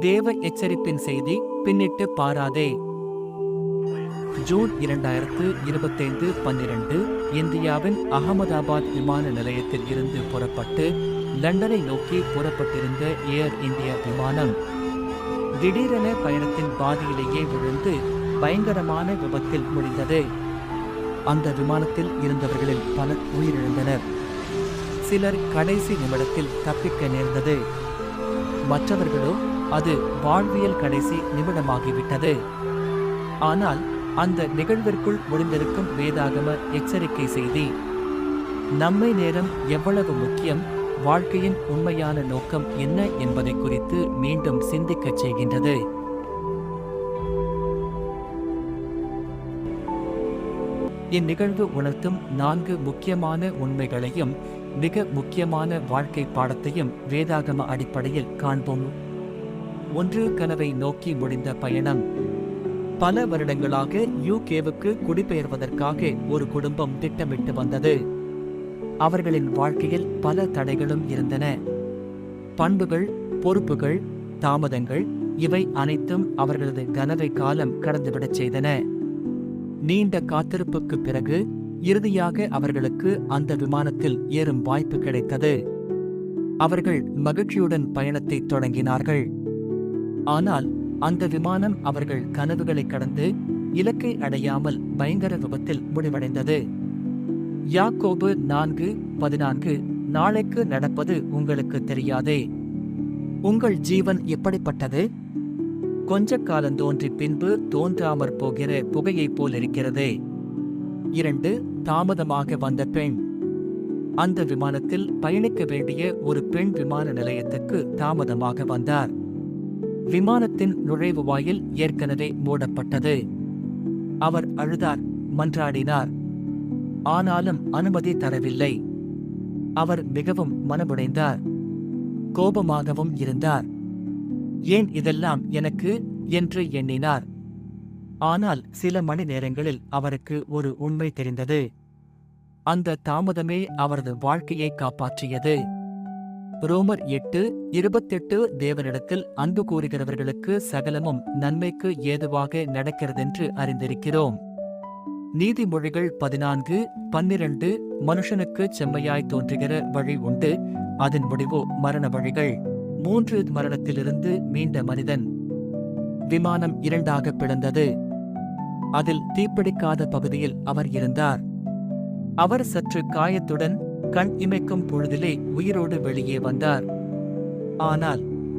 தேவ எச்சரிப்பின் செய்தி பின்னிட்டு பாராதே. ஜூன் இரண்டாயிரத்து இருபத்தைந்து பன்னிரண்டு இந்தியாவின் அகமதாபாத் விமான நிலையத்தில் இருந்து புறப்பட்டு லண்டனை நோக்கி புறப்பட்டிருந்த ஏர் இந்தியா விமானம் திடீரென பயணத்தின் பாதியிலேயே விழுந்து பயங்கரமான விபத்தில் முடிந்தது அந்த விமானத்தில் இருந்தவர்களில் பலர் உயிரிழந்தனர். சிலர் கடைசி நிமிடத்தில் தப்பிக்க நேர்ந்தது. மற்றவர்களோ அது வாழ்வியல் கடைசி நிமிடமாகிவிட்டது. ஆனால் அந்த நிகழ்விற்குள் முடிந்திருக்கும் வேதாகம எச்சரிக்கை செய்தி நம்மை நேரம் எவ்வளவு முக்கியம் வாழ்க்கையின் உண்மையான நோக்கம் என்ன என்பதை குறித்து மீண்டும் சிந்திக்கச் செய்கின்றது. இந்நிகழ்வு உணர்த்தும் நான்கு முக்கியமான உண்மைகளையும் மிக முக்கியமான வாழ்க்கை பாடத்தையும் வேதாகம அடிப்படையில் காண்போம். ஒன்று கனவை நோக்கி முடிந்த பயணம். பல வருடங்களாக யூகேவுக்கு குடிபெயர்வதற்காக ஒரு குடும்பம் திட்டமிட்டு வந்தது. அவர்களின் வாழ்க்கையில் பல தடைகளும் இருந்தன. பண்புகள் பொறுப்புகள் தாமதங்கள் இவை அனைத்தும் அவர்களது கனவை காலம் கடந்துவிடச் செய்தன. நீண்ட காத்திருப்புக்கு பிறகு இறுதியாக அவர்களுக்கு அந்த விமானத்தில் ஏறும் வாய்ப்பு கிடைத்தது. அவர்கள் மகிழ்ச்சியுடன் பயணத்தை தொடங்கினார்கள். ஆனால் அந்த விமானம் அவர்கள் கனவுகளை கடந்து இலக்கை அடையாமல் பயங்கர விபத்தில் முடிவடைந்தது. யாக்கோபு நான்கு பதினான்கு நாளைக்கு நடப்பது உங்களுக்கு தெரியாதே. உங்கள் ஜீவன் எப்படிப்பட்டது? கொஞ்ச காலம் தோன்றி பின்பு தோன்றாமற் போகிற புகையைப் போல் இருக்கிறதே. இரண்டு தாமதமாக வந்த பெண். அந்த விமானத்தில் பயணிக்க வேண்டிய ஒரு பெண் விமான நிலையத்துக்கு தாமதமாக வந்தார். விமானத்தின் நுழைவு வாயில் ஏற்கனவே மூடப்பட்டது. அவர் அழுதார் மன்றாடினார். ஆனாலும் அனுமதி தரவில்லை. அவர் மிகவும் மனமுடைந்தார். கோபமாகவும் இருந்தார். ஏன் இதெல்லாம் எனக்கு? என்று எண்ணினார். ஆனால் சில மணி நேரங்களில் அவருக்கு ஒரு உண்மை தெரிந்தது. அந்த தாமதமே அவரது வாழ்க்கையை காப்பாற்றியது. ரோமர் எட்டு இருபத்தெட்டு தேவனிடத்தில் அன்பு கூறுகிறவர்களுக்கு சகலமும் நன்மைக்கு ஏதுவாக நடக்கிறதென்று அறிந்திருக்கிறோம். நீதிமொழிகள் பதினான்கு பன்னிரண்டு மனுஷனுக்கு செம்மையாய் தோன்றுகிற வழி உண்டு. அதன் முடிவோ மரண வழிகள். மூன்று மரணத்திலிருந்து மீண்ட மனிதன். விமானம் இரண்டாக பிளந்தது. அதில் தீப்பிடிக்காத பகுதியில் அவர் இருந்தார். அவர் சற்று காயத்துடன் கண் இமைக்கும் பொழுதிலே உயிரோடு வெளியே வந்தார். ஆனால்